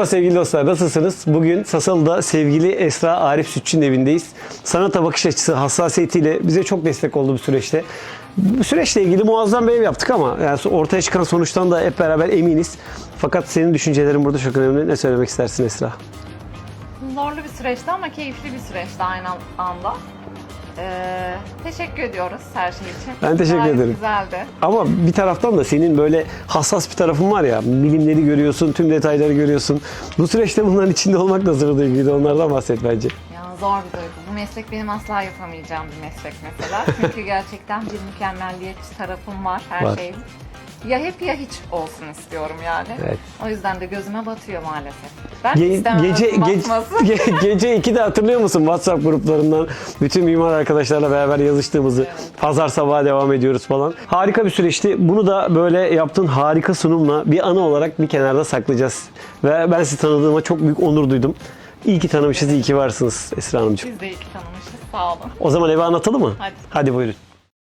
Merhaba sevgili dostlar, nasılsınız? Bugün Sasalı'da sevgili Esra Arif Sütçü'nün evindeyiz. Sanata bakış açısı, hassasiyetiyle bize çok destek oldu bu süreçte. Bu süreçle ilgili muazzam bir ev yaptık ama yani ortaya çıkan sonuçtan da hep beraber eminiz. Fakat senin düşüncelerin burada çok önemli. Ne söylemek istersin Esra? Zorlu bir süreçti ama keyifli bir süreçti aynı anda. Ee, teşekkür ediyoruz her şey için. Ben teşekkür Gayet ederim. Güzeldi. Ama bir taraftan da senin böyle hassas bir tarafın var ya, bilimleri görüyorsun, tüm detayları görüyorsun. Bu süreçte bunların içinde olmak da zor duyguydu. Onlardan bahset bence. Ya zor bir duygu. Bu meslek benim asla yapamayacağım bir meslek mesela. Çünkü gerçekten bir mükemmelliyetçi tarafım var her Var. şeyim. Ya hep ya hiç olsun istiyorum yani. Evet. O yüzden de gözüme batıyor maalesef. Ben Ge- istemem gece ge- gece 2'de hatırlıyor musun WhatsApp gruplarından bütün mimar arkadaşlarla beraber yazıştığımızı pazar sabahı devam ediyoruz falan. Harika bir süreçti. Bunu da böyle yaptığın harika sunumla bir anı olarak bir kenarda saklayacağız. Ve ben sizi tanıdığıma çok büyük onur duydum. İyi ki tanımışız, iyi ki varsınız Esra Hanımcığım. Biz de iyi ki tanımışız. Sağ olun. O zaman evi anlatalım mı? Hadi. Hadi buyurun.